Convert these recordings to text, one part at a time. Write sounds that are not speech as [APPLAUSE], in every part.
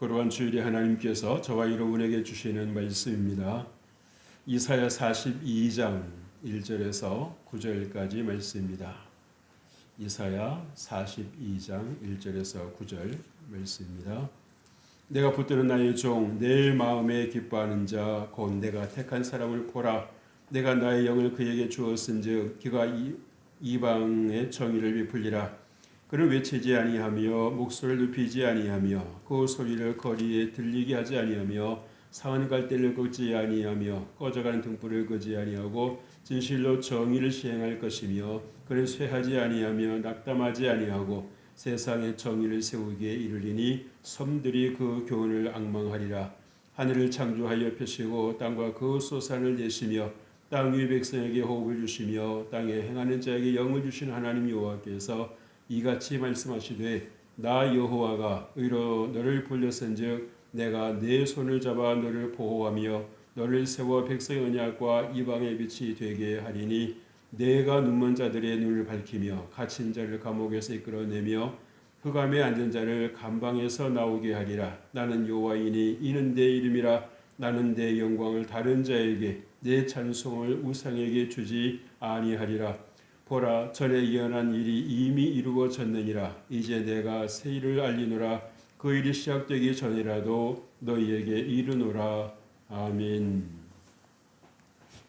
그러한 주일에 하나님께서 저와 여러분에게 주시는 말씀입니다. 이사야 42장 1절에서 9절까지 말씀입니다. 이사야 42장 1절에서 9절 말씀입니다. 내가 붙드는 나의 종, 내 마음에 기뻐하는 자, 곧 내가 택한 사람을 보라. 내가 나의 영을 그에게 주었은즉 그가 이, 이방의 정의를 베풀리라. 그를 외치지 아니하며 목소리를 높이지 아니하며 그 소리를 거리에 들리게 하지 아니하며 상한 갈대를 꺾지 아니하며 꺼져가는 등불을 끄지 아니하고 진실로 정의를 시행할 것이며 그를 쇠하지 아니하며 낙담하지 아니하고 세상에 정의를 세우기에 이르리니 섬들이 그 교훈을 악망하리라. 하늘을 창조하여 펴시고 땅과 그 소산을 내시며 땅 위 백성에게 호흡을 주시며 땅에 행하는 자에게 영을 주신 하나님 여호와께서 이같이 말씀하시되 나 여호와가 의로 너를 불렸은즉 내가 내 손을 잡아 너를 보호하며 너를 세워 백성의 언약과 이방의 빛이 되게 하리니 내가 눈먼 자들의 눈을 밝히며 갇힌 자를 감옥에서 이끌어내며 흑암에 앉은 자를 감방에서 나오게 하리라. 나는 여호와이니 이는 내 이름이라. 나는 내 영광을 다른 자에게 내 찬송을 우상에게 주지 아니하리라 보라 전에 예언한 일이 이미 이루어졌느니라. 이제 내가 새 일을 알리노라. 그 일이 시작되기 전이라도 너희에게 이르노라. 아멘.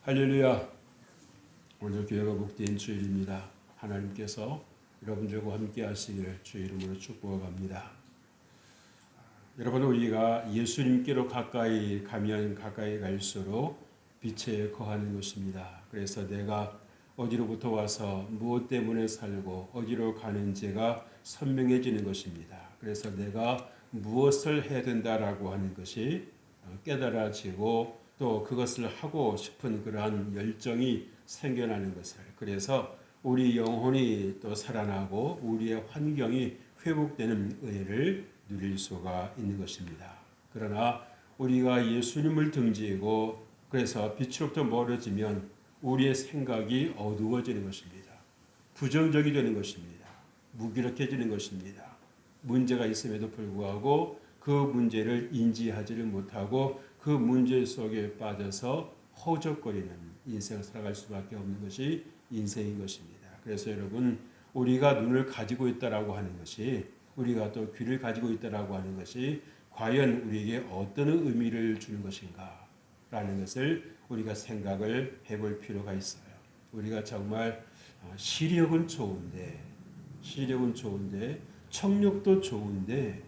할렐루야. 오늘 교회가 복된 주일입니다. 하나님께서 여러분들과 함께 하시기를 주 이름으로 축복합니다. 여러분 우리가 예수님께로 가까이 가면 가까이 갈수록 빛에 거하는 것입니다. 그래서 내가 어디로부터 와서 무엇 때문에 살고 어디로 가는지가 선명해지는 것입니다. 그래서 내가 무엇을 해야 된다라고 하는 것이 깨달아지고 또 그것을 하고 싶은 그러한 열정이 생겨나는 것을 그래서 우리 영혼이 또 살아나고 우리의 환경이 회복되는 은혜를 누릴 수가 있는 것입니다. 그러나 우리가 예수님을 등지고 그래서 빛으로부터 멀어지면 우리의 생각이 어두워지는 것입니다. 부정적이 되는 것입니다. 무기력해지는 것입니다. 문제가 있음에도 불구하고 그 문제를 인지하지를 못하고 그 문제 속에 빠져서 허적거리는 인생을 살아갈 수밖에 없는 것이 인생인 것입니다. 그래서 여러분 우리가 눈을 가지고 있다라고 하는 것이 우리가 또 귀를 가지고 있다라고 하는 것이 과연 우리에게 어떤 의미를 주는 것인가 라는 것을 우리가 생각을 해볼 필요가 있어요. 우리가 정말 어, 시력은 좋은데 시력은 좋은데 청력도 좋은데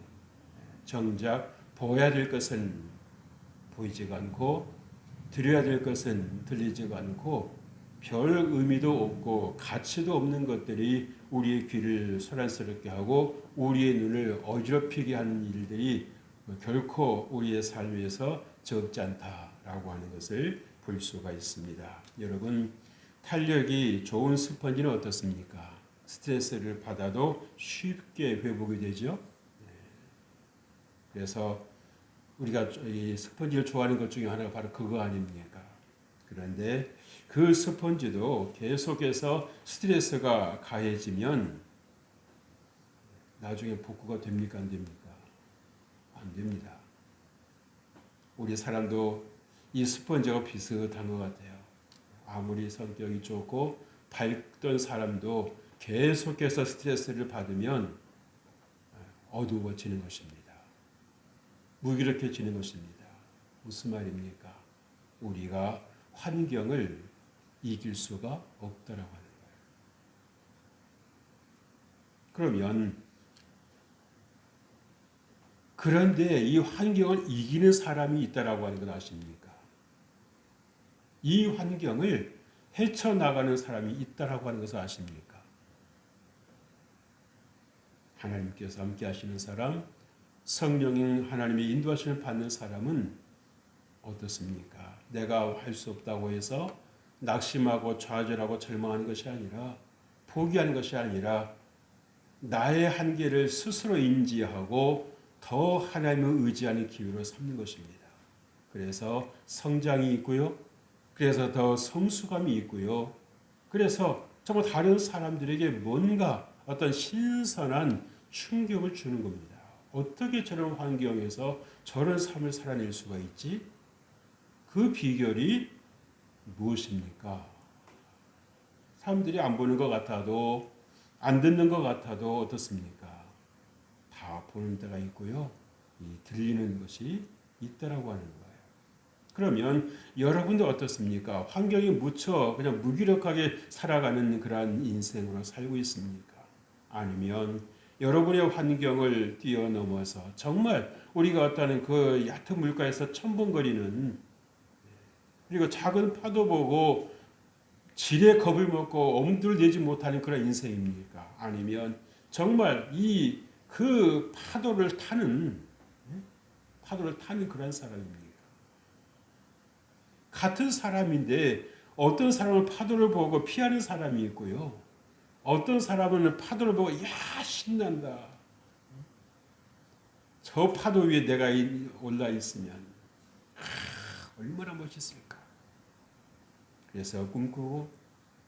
정작 보여야 될 것은 보이지가 않고 들어야 될 것은 들리지가 않고 별 의미도 없고 가치도 없는 것들이 우리의 귀를 소란스럽게 하고 우리의 눈을 어지럽히게 하는 일들이 결코 우리의 삶에서 적지 않다 라고 하는 것을 볼 수가 있습니다. 여러분 탄력이 좋은 스펀지는 어떻습니까? 스트레스를 받아도 쉽게 회복이 되죠. 네. 그래서 우리가 이 스펀지를 좋아하는 것 중에 하나가 바로 그거 아닙니까? 그런데 그 스펀지도 계속해서 스트레스가 가해지면 나중에 복구가 됩니까? 안 됩니까? 안 됩니다. 우리 사람도 이 스펀지와 비슷한 것 같아요. 아무리 성격이 좋고 밝던 사람도 계속해서 스트레스를 받으면 어두워지는 것입니다. 무기력해지는 것입니다. 무슨 말입니까? 우리가 환경을 이길 수가 없다라고 하는 거예요. 그러면 그런데 이 환경을 이기는 사람이 있다라고 하는 건 아십니까? 이 환경을 헤쳐나가는 사람이 있다라고 하는 것을 아십니까? 하나님께서 함께 하시는 사람, 성령인 하나님의 인도하심을 받는 사람은 어떻습니까? 내가 할 수 없다고 해서 낙심하고 좌절하고 절망하는 것이 아니라 포기하는 것이 아니라 나의 한계를 스스로 인지하고 더 하나님을 의지하는 기회로 삼는 것입니다. 그래서 성장이 있고요. 그래서 더 성수감이 있고요. 그래서 정말 다른 사람들에게 뭔가 어떤 신선한 충격을 주는 겁니다. 어떻게 저런 환경에서 저런 삶을 살아낼 수가 있지? 그 비결이 무엇입니까? 사람들이 안 보는 것 같아도 안 듣는 것 같아도 어떻습니까? 다 보는 데가 있고요. 이 들리는 것이 있다라고 하는 거예요. 그러면 여러분도 어떻습니까? 환경이 무쳐 그냥 무기력하게 살아가는 그러한 인생으로 살고 있습니까? 아니면 여러분의 환경을 뛰어넘어서 정말 우리가 어떠한 그 얕은 물가에서 첨벙거리는 그리고 작은 파도 보고 지레 겁을 먹고 엄두를 내지 못하는 그런 인생입니까? 아니면 정말 이 그 파도를 타는 파도를 타는 그런 사람입니까? 같은 사람인데 어떤 사람은 파도를 보고 피하는 사람이 있고요. 어떤 사람은 파도를 보고 야 신난다. 저 파도 위에 내가 올라 있으면 아, 얼마나 멋있을까. 그래서 꿈꾸고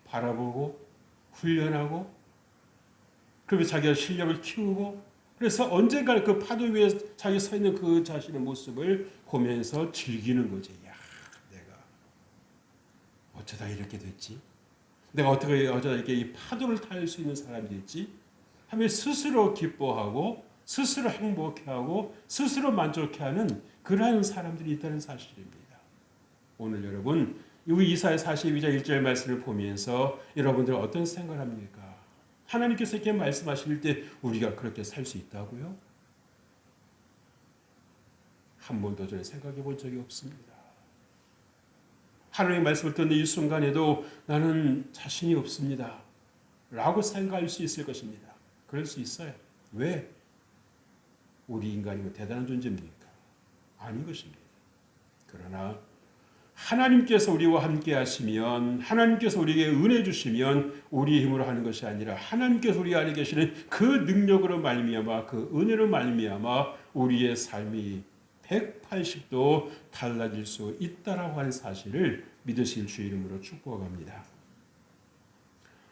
바라보고 훈련하고 그러면 자기가 실력을 키우고 그래서 언젠가 그 파도 위에 자기 서 있는 그 자신의 모습을 보면서 즐기는 거지. 어쩌다 이렇게 됐지? 내가 어떻게 어쩌다 이렇게 이 파도를 탈 수 있는 사람이 됐지? 하면 스스로 기뻐하고 스스로 행복해하고 스스로 만족해하는 그러한 사람들이 있다는 사실입니다. 오늘 여러분 이 이사야 42장 1절 말씀을 보면서 여러분들 어떤 생각을 합니까? 하나님께서 이렇게 말씀하실 때 우리가 그렇게 살 수 있다고요? 한 번도 전에 생각해 본 적이 없습니다. 하나님의 말씀을 듣는 이 순간에도 나는 자신이 없습니다. 라고 생각할 수 있을 것입니다. 그럴 수 있어요. 왜? 우리 인간이 뭐 대단한 존재입니까? 아닌 것입니다. 그러나 하나님께서 우리와 함께 하시면 하나님께서 우리에게 은혜 주시면 우리의 힘으로 하는 것이 아니라 하나님께서 우리 안에 계시는 그 능력으로 말미암아 그 은혜로 말미암아 우리의 삶이 180도 달라질 수 있다라고 하는 사실을 믿으실 주 이름으로 축복합니다.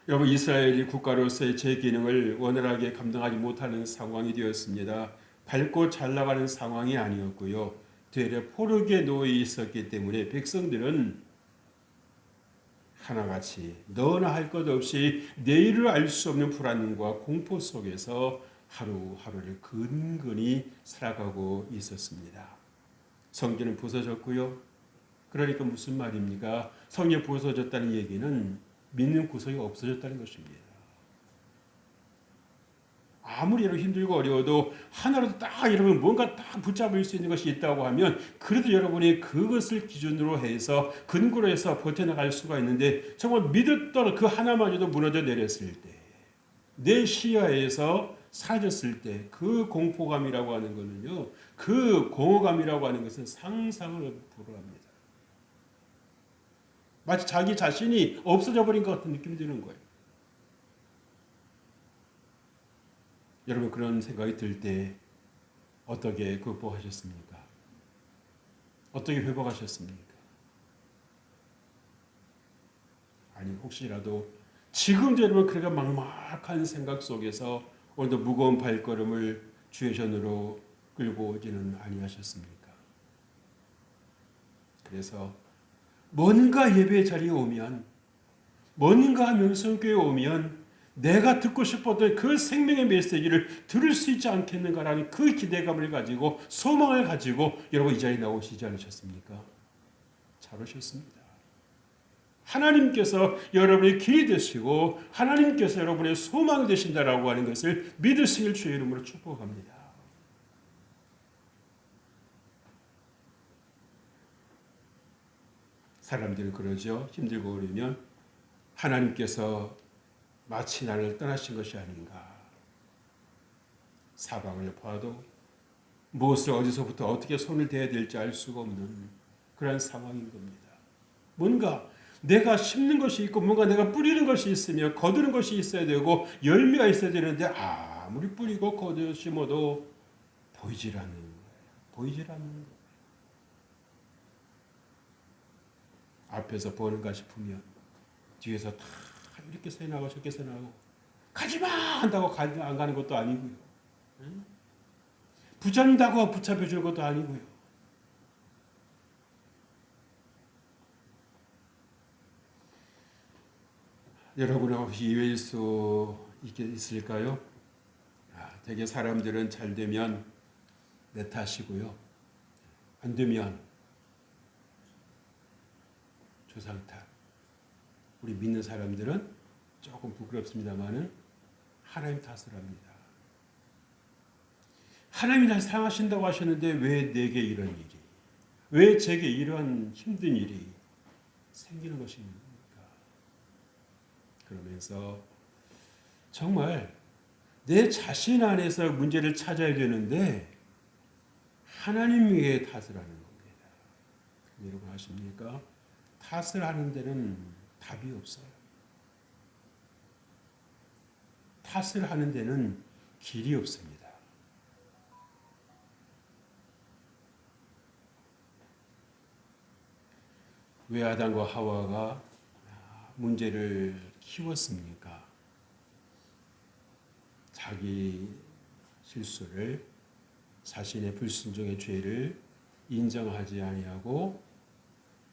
여러분 이스라엘이 국가로서의 제 기능을 원활하게 감당하지 못하는 상황이 되었습니다. 밟고 잘 나가는 상황이 아니었고요. 되려 포르기에 놓여 있었기 때문에 백성들은 하나같이 너나 할 것 없이 내일을 알 수 없는 불안과 공포 속에서 하루하루를 근근히 살아가고 있었습니다. 성전은 부서졌고요. 그러니까 무슨 말입니까? 성전 부서졌다는 얘기는 믿는 구석이 없어졌다는 것입니다. 아무리 힘들고 어려워도 하나라도 딱 여러분 뭔가 딱 붙잡을 수 있는 것이 있다고 하면 그래도 여러분이 그것을 기준으로 해서 근거로 해서 버텨나갈 수가 있는데 정말 믿었던 그 하나만이도 무너져 내렸을 때 내 시야에서 사라졌을 때 그 공포감이라고 하는 것은요 그 공허감이라고 하는 것은 상상을 불허합니다. 마치 자기 자신이 없어져 버린 것 같은 느낌이 드는 거예요. 여러분 그런 생각이 들 때 어떻게 극복하셨습니까? 어떻게 회복하셨습니까? 아니 혹시라도 지금도 여러분 그렇게 막막한 생각 속에서 오늘도 무거운 발걸음을 주의 전으로 끌고 오지는 아니하셨습니까? 그래서 뭔가 예배 자리에 오면 뭔가 명성교회 오면 내가 듣고 싶었던 그 생명의 메시지를 들을 수 있지 않겠는가라는 그 기대감을 가지고 소망을 가지고 여러분 이 자리에 나오시지 않으셨습니까? 잘 오셨습니다. 하나님께서 여러분의 길이 되시고 하나님께서 여러분의 소망이 되신다라고 하는 것을 믿으실 주의 이름으로 축복합니다. 사람들은 그러죠. 힘들고 어려면 하나님께서 마치 나를 떠나신 것이 아닌가. 사방을 봐도 무엇을 어디서부터 어떻게 손을 대야 될지 알 수가 없는 그런 상황인 겁니다. 뭔가 내가 심는 것이 있고 뭔가 내가 뿌리는 것이 있으며 거두는 것이 있어야 되고 열매가 있어야 되는데 아무리 뿌리고 거두 심어도 보이질 않는 거예요. 보이질 않는 거예요. 앞에서 보는가 싶으면 뒤에서 다 이렇게 새 나고 저렇게 새 나고 가지마 한다고 안 가는 것도 아니고요. 부자다고 붙잡혀 주는 것도 아니고요. 여러분 혹시 이해할 수 있을까요? 아, 되게 사람들은 잘 되면 내 탓이고요. 안 되면 조상 탓. 우리 믿는 사람들은 조금 부끄럽습니다만은 하나님 탓을 합니다. 하나님이 날 사랑하신다고 하셨는데 왜 내게 이런 일이, 왜 제게 이런 힘든 일이 생기는 것입니까? 그러면서 정말 내 자신 안에서 문제를 찾아야 되는데 하나님 위에 탓을 하는 겁니다. 여러분 아십니까? 탓을 하는 데는 답이 없어요. 탓을 하는 데는 길이 없습니다. 왜 아담과 하와가 문제를 키웠습니까? 자기 실수를 자신의 불순종의 죄를 인정하지 아니하고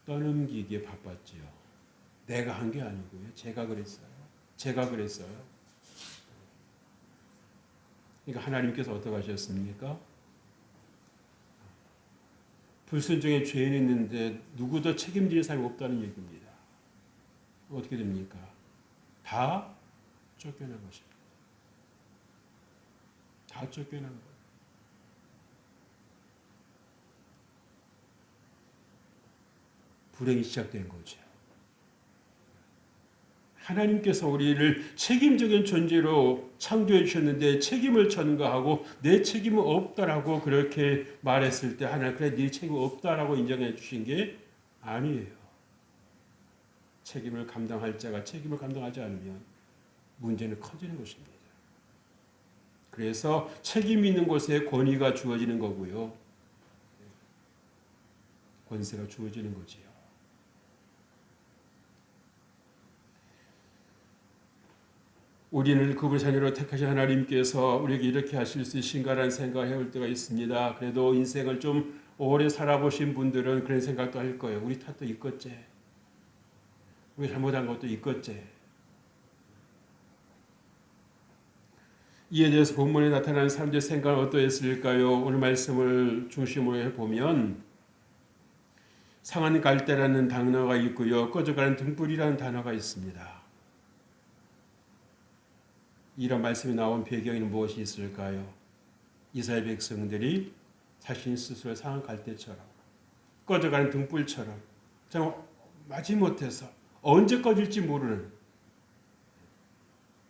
떠넘기기에 바빴지요. 내가 한 게 아니고요. 제가 그랬어요. 제가 그랬어요. 그러니까 하나님께서 어떻게 하셨습니까? 불순종의 죄인 있는데 누구도 책임질 사람이 없다는 얘기입니다. 어떻게 됩니까? 다 쫓겨난 것입니다. 다 쫓겨난 거예요. 불행이 시작된 거죠. 하나님께서 우리를 책임적인 존재로 창조해 주셨는데 책임을 전가하고 내 책임은 없다라고 그렇게 말했을 때 하나님 그래 네 책임 없다라고 인정해 주신 게 아니에요. 책임을 감당할 자가 책임을 감당하지 않으면 문제는 커지는 것입니다. 그래서 책임 있는 곳에 권위가 주어지는 거고요. 권세가 주어지는 거지요. 우리는 그분 자녀로 택하신 하나님께서 우리에게 이렇게 하실 수 있신가라는 생각을 해볼 때가 있습니다. 그래도 인생을 좀 오래 살아보신 분들은 그런 생각도 할 거예요. 우리 탓도 있겠지. 우리 잘못한 것도 있겠지. 이에 대해서 본문에 나타나는 사람들의 생각은 어떠했을까요? 오늘 말씀을 중심으로 해보면 상한 갈대라는 단어가 있고요. 꺼져가는 등불이라는 단어가 있습니다. 이런 말씀이 나온 배경에는 무엇이 있을까요? 이스라엘 백성들이 자신 스스로 상한 갈대처럼 꺼져가는 등불처럼 정 마지못해서 언제 꺼질지 모르는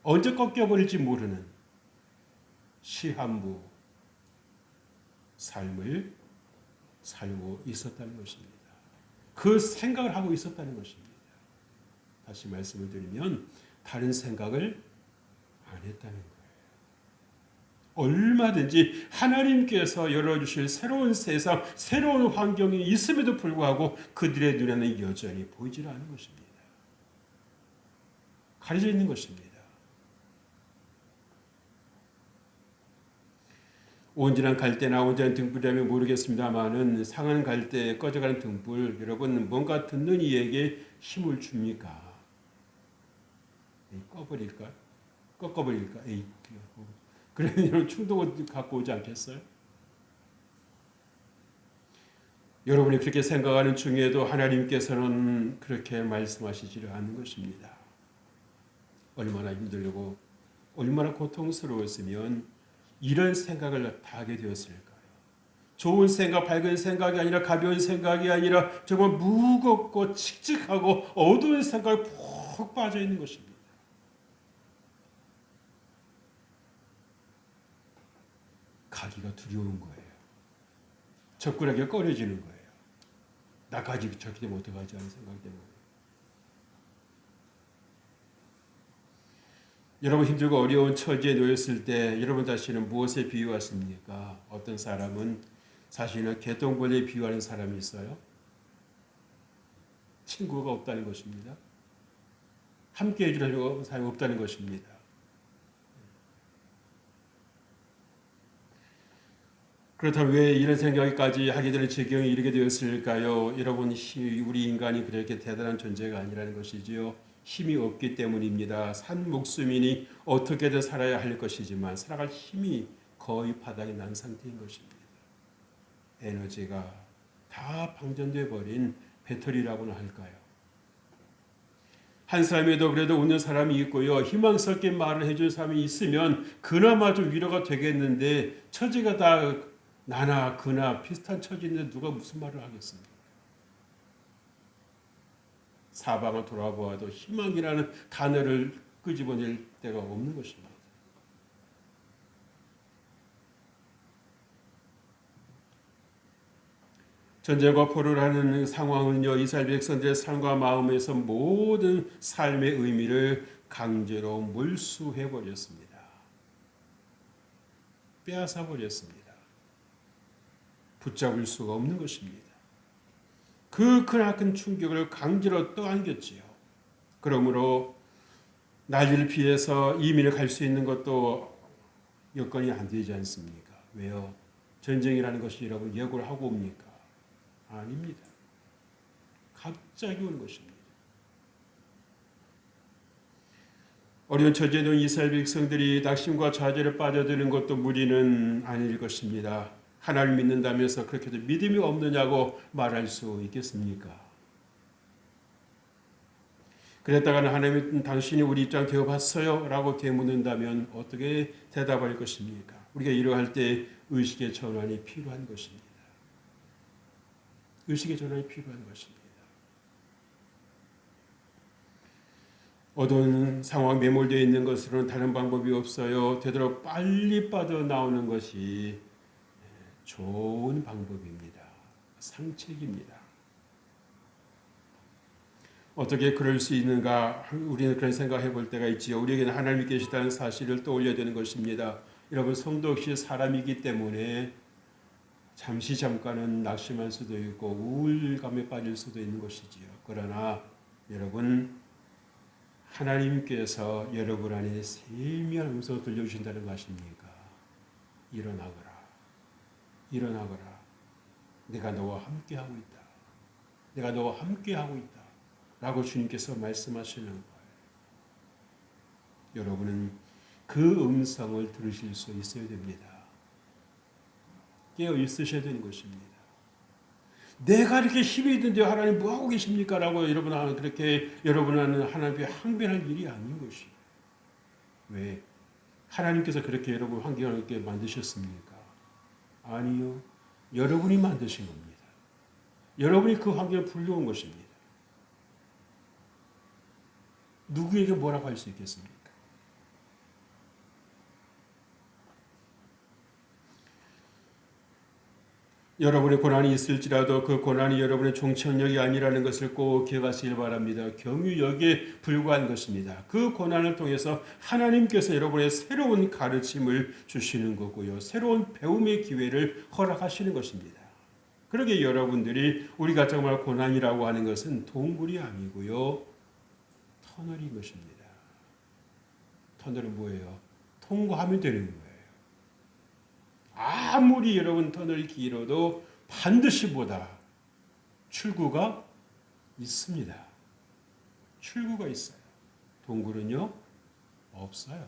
언제 꺾여버릴지 모르는 시한부 삶을 살고 있었다는 것입니다. 그 생각을 하고 있었다는 것입니다. 다시 말씀을 드리면 다른 생각을 안 했다는 거예요. 얼마든지 하나님께서 열어주실 새로운 세상, 새로운 환경이 있음에도 불구하고 그들의 눈에는 여전히 보이질 않는 것입니다. 가려져 있는 것입니다. 온전한 갈대나 온전한 등불이라면 모르겠습니다만은 상한 갈대 꺼져가는 등불 여러분 뭔가 듣는 이에게 힘을 줍니까? 꺼버릴까? 꺾어버릴까? 에이, 그런 [LAUGHS] 이런 충동을 갖고 오지 않겠어요? 여러분이 그렇게 생각하는 중에도 하나님께서는 그렇게 말씀하시지를 않는 것입니다. 얼마나 힘들고 얼마나 고통스러웠으면 이런 생각을 다 하게 되었을까요? 좋은 생각, 밝은 생각이 아니라 가벼운 생각이 아니라 정말 무겁고 칙칙하고 어두운 생각에 푹 빠져 있는 것입니다. 가기가 두려운 거예요. 접근하기가 꺼려지는 거예요. 나까지 저렇게 되면 어떡하지 하는 생각 때문에. 여러분 힘들고 어려운 처지에 놓였을 때 여러분 자신은 무엇에 비유하십니까? 어떤 사람은 자신을 개똥벌레에 비유하는 사람이 있어요. 친구가 없다는 것입니다. 함께 해주려는 사람이 없다는 것입니다. 그렇다면 왜 이런 생각까지 하게 되는 지경에 이르게 되었을까요? 여러분, 히- 우리 인간이 그렇게 대단한 존재가 아니라는 것이지요. 힘이 없기 때문입니다. 산 목숨이니 어떻게든 살아야 할 것이지만 살아갈 힘이 거의 바닥이 난 상태인 것입니다. 에너지가 다 방전돼 버린 배터리라고나 할까요? 한 사람에도 그래도 웃는 사람이 있고요. 희망 섞인 말을 해줄 사람이 있으면 그나마 좀 위로가 되겠는데 처지가 다 나나 그나 비슷한 처지인데 누가 무슨 말을 하겠습니까? 사방을 돌아보아도 희망이라는 단어를 끄집어낼 데가 없는 것입니다. 전쟁과 포로를 하는 상황은요 이스라엘 백성들의 삶과 마음에서 모든 삶의 의미를 강제로 몰수해 버렸습니다. 빼앗아 버렸습니다. 붙잡을 수가 없는 것입니다. 그 크나큰 충격을 강제로 떠안겼지요. 그러므로 난리를 피해서 이민을 갈 수 있는 것도 여건이 안 되지 않습니까? 왜요? 전쟁이라는 것이 여러분 예고를 하고 옵니까? 아닙니다. 갑자기 온 것입니다. 어려운 처지에 놓인 이스라엘 백성들이 낙심과 좌절에 빠져드는 것도 무리는 아닐 것입니다. 하나님 믿는다면서 그렇게도 믿음이 없느냐고 말할 수 있겠습니까? 그랬다가는 하나님 당신이 우리 입장 되어봤어요? 라고 되묻는다면 어떻게 대답할 것입니까? 우리가 이러할 때 의식의 전환이 필요한 것입니다. 의식의 전환이 필요한 것입니다. 어두운 상황 매몰되어 있는 것으로는 다른 방법이 없어요. 되도록 빨리 빠져나오는 것이 좋은 방법입니다. 상책입니다. 어떻게 그럴 수 있는가? 우리는 그런 생각해 볼 때가 있지요. 우리에게는 하나님이 계시다는 사실을 떠올려야 되는 것입니다. 여러분 성도 역시 사람이기 때문에 잠시 잠깐은 낙심할 수도 있고 우울감에 빠질 수도 있는 것이지요. 그러나 여러분 하나님께서 여러분 안에 세미한 음성을 들려주신다는 것입니까? 일어나거라. 일어나거라. 내가 너와 함께하고 있다. 내가 너와 함께하고 있다. 라고 주님께서 말씀하시는 거예요. 여러분은 그 음성을 들으실 수 있어야 됩니다. 깨어 있으셔야 되는 것입니다. 내가 이렇게 힘이 있는데 하나님 뭐 하고 계십니까? 라고 여러분 은 그렇게 여러분은 하나님께 항변할 일이 아닌 것이. 왜? 하나님께서 그렇게 여러분 환경을 이렇게 만드셨습니까? 아니요. 여러분이 만드신 겁니다. 여러분이 그 환경을 불러온 것입니다. 누구에게 뭐라고 할 수 있겠습니까? 여러분의 고난이 있을지라도 그 고난이 여러분의 종착역이 아니라는 것을 꼭 기억하시길 바랍니다. 경유역에 불과한 것입니다. 그 고난을 통해서 하나님께서 여러분의 새로운 가르침을 주시는 거고요. 새로운 배움의 기회를 허락하시는 것입니다. 그러게 여러분들이 우리가 정말 고난이라고 하는 것은 동굴이 아니고요. 터널인 것입니다. 터널은 뭐예요? 통과하면 되는 거예요. 아무리 여러분 터널이 길어도 반드시 보다 출구가 있습니다. 출구가 있어요. 동굴은요 없어요.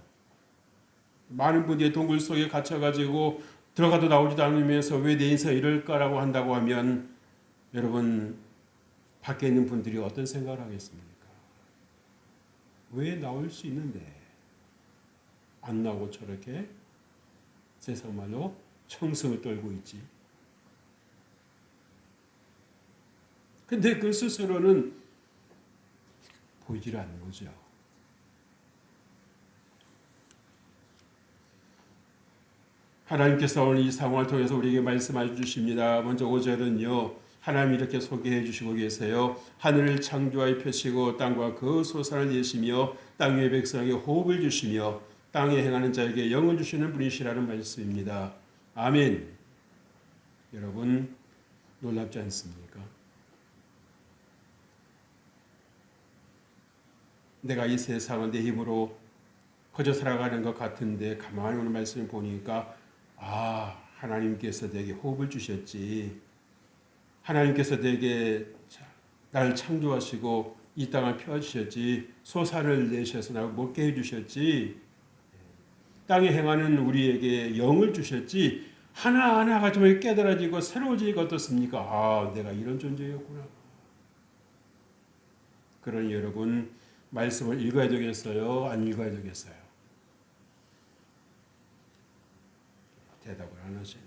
많은 분들이 동굴 속에 갇혀가지고 들어가도 나오지도 않으면서 왜 내 인생 이럴까라고 한다고 하면 여러분 밖에 있는 분들이 어떤 생각을 하겠습니까? 왜 나올 수 있는데 안 나오고 저렇게 세상 말로 청승을 떨고 있지. 근데 그 스스로는 보이질 않는 거죠. 하나님께서 오늘 이 상황을 통해서 우리에게 말씀해 주십니다. 먼저 5절은요. 하나님이 이렇게 소개해 주시고 계세요. 하늘을 창조하여 펴시고 땅과 그 소산을 내시며 땅 위의 백성에게 호흡을 주시며 땅에 행하는 자에게 영을 주시는 분이시라는 말씀입니다. 아멘. 여러분 놀랍지 않습니까? 내가 이 세상을 내 힘으로 퍼져 살아가는 것 같은데 가만히 오늘 말씀을 보니까 아 하나님께서 내게 호흡을 주셨지. 하나님께서 내게 나를 창조하시고 이 땅을 펴주셨지. 소산을 내셔서 나를 먹게 해주셨지. 땅에 행하는 우리에게 영을 주셨지. 하나하나가 좀 깨달아지고 새로워지니까 어떻습니까? 아, 내가 이런 존재였구나. 그러니 여러분 말씀을 읽어야 되겠어요? 안 읽어야 되겠어요? 대답을 안 하세요.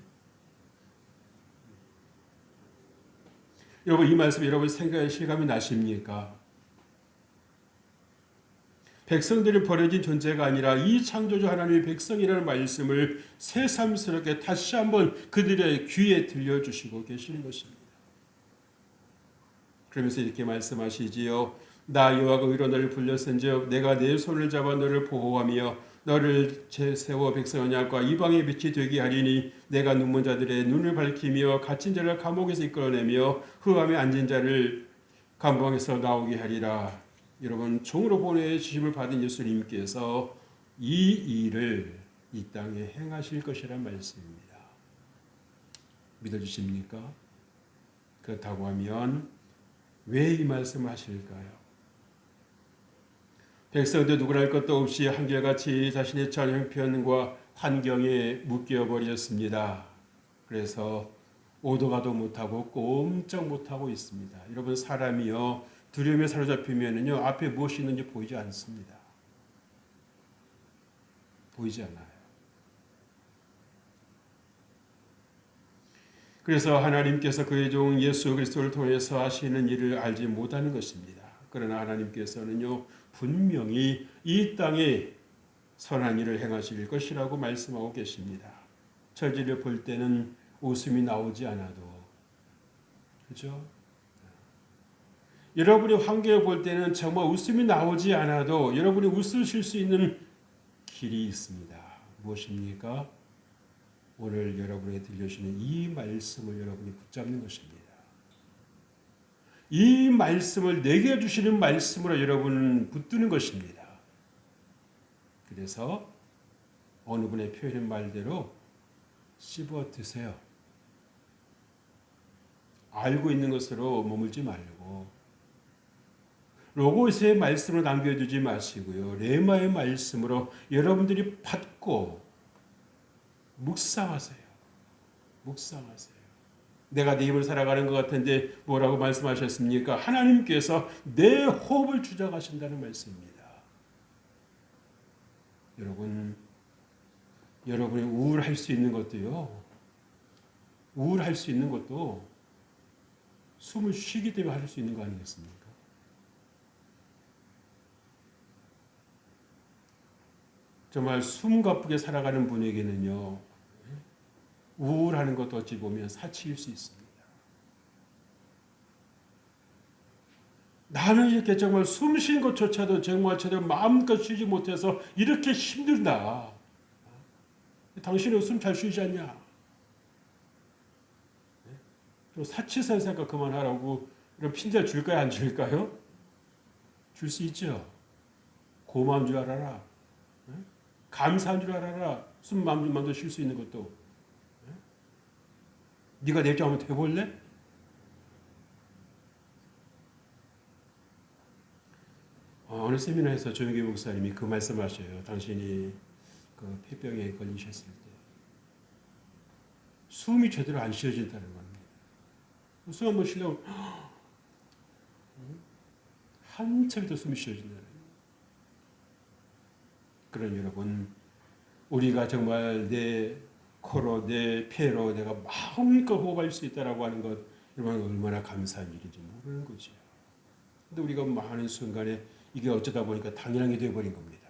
여러분 이 말씀 여러분 생각에 실감이 나십니까? 백성들이 버려진 존재가 아니라 이 창조주 하나님의 백성이라는 말씀을 새삼스럽게 다시 한번 그들의 귀에 들려주시고 계시는 것입니다. 그러면서 이렇게 말씀하시지요. 나 여호와가 의로 너를 불렸은즉 내가 내 손을 잡아 너를 보호하며 너를 제세워 백성의 약과 이방의 빛이 되게 하리니 내가 눈먼 자들의 눈을 밝히며 갇힌 자를 감옥에서 이끌어내며 흑암에 앉은 자를 감방에서 나오게 하리라. 여러분 종으로 보내주심을 받은 예수님께서 이 일을 이 땅에 행하실 것이란 말씀입니다. 믿어주십니까? 그렇다고 하면 왜 이 말씀을 하실까요? 백성들 누구나 할 것도 없이 한결같이 자신의 전 형편과 환경에 묶여 버렸습니다. 그래서 오도 가도 못하고 꼼짝 못하고 있습니다. 여러분 사람이요 두려움에 사로잡히면은요 앞에 무엇이 있는지 보이지 않습니다. 보이지 않아요. 그래서 하나님께서 그의 종 예수 그리스도를 통해서 하시는 일을 알지 못하는 것입니다. 그러나 하나님께서는요 분명히 이 땅에 선한 일을 행하실 것이라고 말씀하고 계십니다. 처지를 볼 때는 웃음이 나오지 않아도 그렇죠? 여러분의 환경을 볼 때는 정말 웃음이 나오지 않아도 여러분이 웃으실 수 있는 길이 있습니다. 무엇입니까? 오늘 여러분에게 들려주시는 이 말씀을 여러분이 붙잡는 것입니다. 이 말씀을 내게 주시는 말씀으로 여러분은 붙드는 것입니다. 그래서 어느 분의 표현인 말대로 씹어 드세요. 알고 있는 것으로 머물지 말고 로고스의 말씀을 남겨두지 마시고요. 레마의 말씀으로 여러분들이 받고 묵상하세요. 묵상하세요. 내가 네 입을 살아가는 것 같은데 뭐라고 말씀하셨습니까? 하나님께서 내 호흡을 주장하신다는 말씀입니다. 여러분, 여러분이 우울할 수 있는 것도요. 우울할 수 있는 것도 숨을 쉬기 때문에 할 수 있는 거 아니겠습니까? 정말 숨가쁘게 살아가는 분에게는요, 우울하는 것도 어찌 보면 사치일 수 있습니다. 나는 이렇게 정말 숨 쉬는 것조차도 정말 제대로 마음껏 쉬지 못해서 이렇게 힘들다. 당신은 숨 잘 쉬지 않냐? 좀 사치선 생각 그만하라고 이런 핀자 줄까요? 안 줄까요? 줄 수 있죠. 고마운 줄 알아라. 감사한 줄 알아라. 숨 마음만 쉴수 있는 것도. 네가 내 입장 한번 해볼래? 어, 어느 세미나에서 조영기 목사님이 그 말씀하셔요. 당신이 그 폐병에 걸리셨을 때 숨이 제대로 안 쉬어진다는 겁니다. 숨 한번 쉬려고 한참 더 숨이 쉬어진다는 그런 여러분 우리가 정말 내 코로 내 폐로 내가 마음껏 호흡할 수 있다라고 하는 것 여러분 얼마나 감사한 일인지 모르는 거죠. 근데 우리가 많은 순간에 이게 어쩌다 보니까 당연한 게 되어버린 겁니다.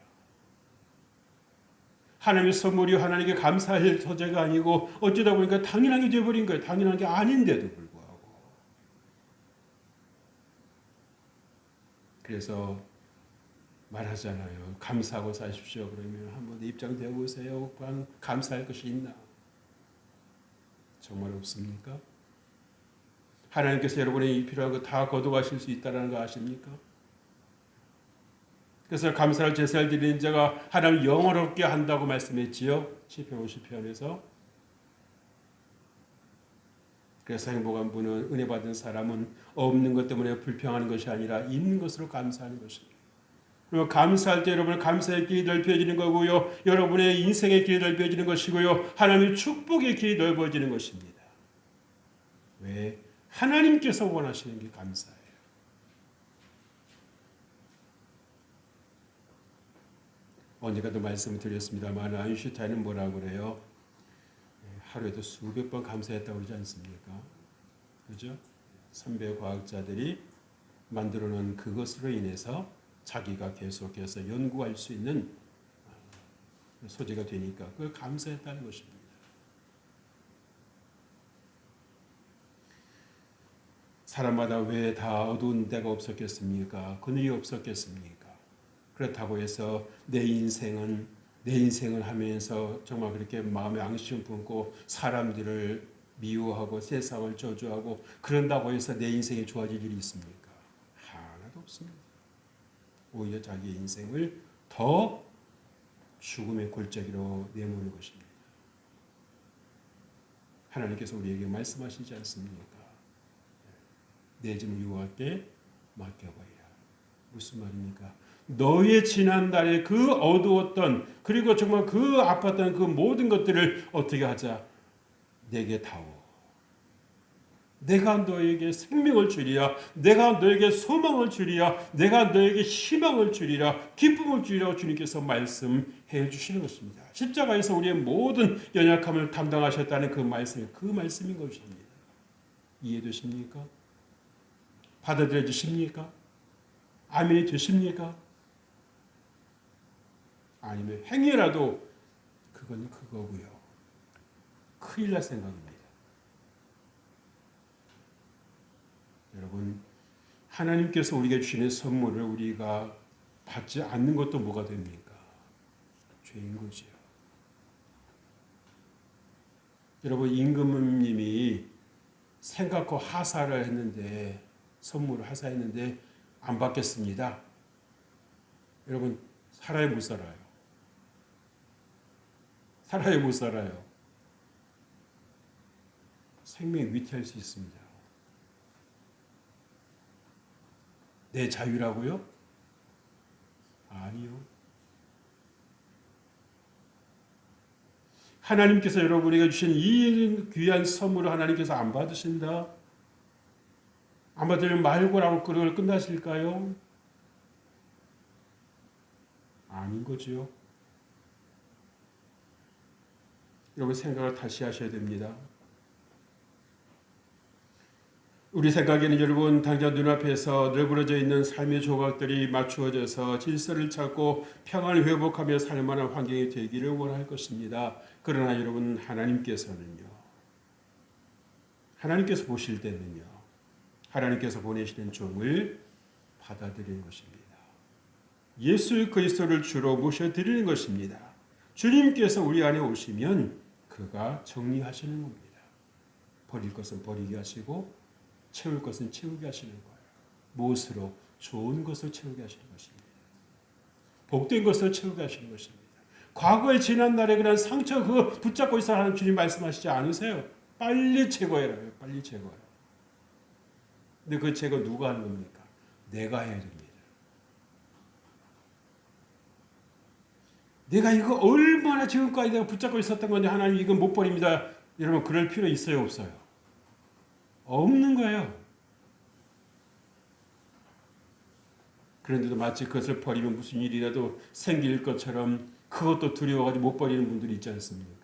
하나님의 선물이 하나님께 감사할 소재가 아니고 어쩌다 보니까 당연한 게 되어버린 거예요. 당연한 게 아닌데도 불구하고. 그래서 말하잖아요. 감사하고 사십시오. 그러면 한번 입장 되어 보세요. 감사할 것이 있나? 정말 없습니까? 하나님께서 여러분의 필요한 거 다 거둬가실 수 있다는 거 아십니까? 그래서 감사를 제사를 드리는 자가 하나님 영어롭게 한다고 말씀했지요. 시편 50편에서 그래서 행복한 분은 은혜 받은 사람은 없는 것 때문에 불평하는 것이 아니라 있는 것으로 감사하는 것입니다. 그리고 감사할 때 여러분 감사의 길이 넓혀지는 거고요. 여러분의 인생의 길이 넓혀지는 것이고요. 하나님의 축복의 길이 넓어지는 것입니다. 왜? 하나님께서 원하시는 게 감사해요. 언제가도 말씀을 드렸습니다만 아인슈타인은 뭐라고 그래요? 하루에도 수백 번 감사했다고 그러지 않습니까? 그죠? 선배 과학자들이 만들어 놓은 그것으로 인해서 자기가 계속해서 연구할 수 있는 소재가 되니까 그걸 감사했다는 것입니다. 사람마다 왜 다 어두운 데가 없었겠습니까? 그늘이 없었겠습니까? 그렇다고 해서 내 인생은 내 인생을 하면서 정말 그렇게 마음에 앙심 품고 사람들을 미워하고 세상을 저주하고 그런다고 해서 내 인생이 좋아질 일이 있습니까? 하나도 없습니다. 오히려 자기 인생을 더 죽음의 골짜기로 내모는 것입니다. 하나님께서 우리에게 말씀하시지 않습니까? 내 짐을 유혹할게 맡겨버리라. 무슨 말입니까? 너의 지난달에 그 어두웠던 그리고 정말 그 아팠던 그 모든 것들을 어떻게 하자? 내게 다오. 내가 너에게 생명을 주리라. 내가 너에게 소망을 주리라. 내가 너에게 희망을 주리라. 기쁨을 주리라. 주님께서 말씀해 주시는 것입니다. 십자가에서 우리의 모든 연약함을 담당하셨다는 그 말씀이 그 말씀인 것입니다. 이해되십니까? 받아들여 주십니까? 아멘이 되십니까? 아니면 행위라도 그건 그거고요. 큰일 날 생각입니다. 여러분 하나님께서 우리에게 주시는 선물을 우리가 받지 않는 것도 뭐가 됩니까? 죄인 거지요. 여러분 임금님이 생각고 하사를 했는데 선물을 하사했는데 안 받겠습니다. 여러분 살아요 못 살아요? 살아요 못 살아요? 생명이 위태할 수 있습니다. 내 자유라고요? 아니요. 하나님께서 여러분에게 주신 이 귀한 선물을 하나님께서 안 받으신다? 안 받으면 말고 라고 그걸 끝나실까요? 아닌 거지요. 여러분 생각을 다시 하셔야 됩니다. 우리 생각에는 여러분 당장 눈앞에서 널브러져 있는 삶의 조각들이 맞추어져서 질서를 찾고 평안을 회복하며 살 만한 환경이 되기를 원할 것입니다. 그러나 여러분 하나님께서는요. 하나님께서 보실 때는요. 하나님께서 보내시는 종을 받아들이는 것입니다. 예수 그리스도를 주로 모셔드리는 것입니다. 주님께서 우리 안에 오시면 그가 정리하시는 겁니다. 버릴 것은 버리게 하시고 채울 것은 채우게 하시는 거예요. 무엇으로? 좋은 것을 채우게 하시는 것입니다. 복된 것을 채우게 하시는 것입니다. 과거의 지난날의 그런 상처 그거 붙잡고 있어 하는 주님 말씀하시지 않으세요? 빨리 제거해라요. 빨리 제거해. 근데 그 제거 누가 하는 겁니까? 내가 해야 됩니다. 내가 이거 얼마나 지금까지 내가 붙잡고 있었던 건데 하나님 이건 못 버립니다. 여러분 그럴 필요 있어요 없어요? 없는 거예요. 그런데도 마치 그것을 버리면 무슨 일이라도 생길 것처럼 그것도 두려워가지고 못 버리는 분들이 있지 않습니까?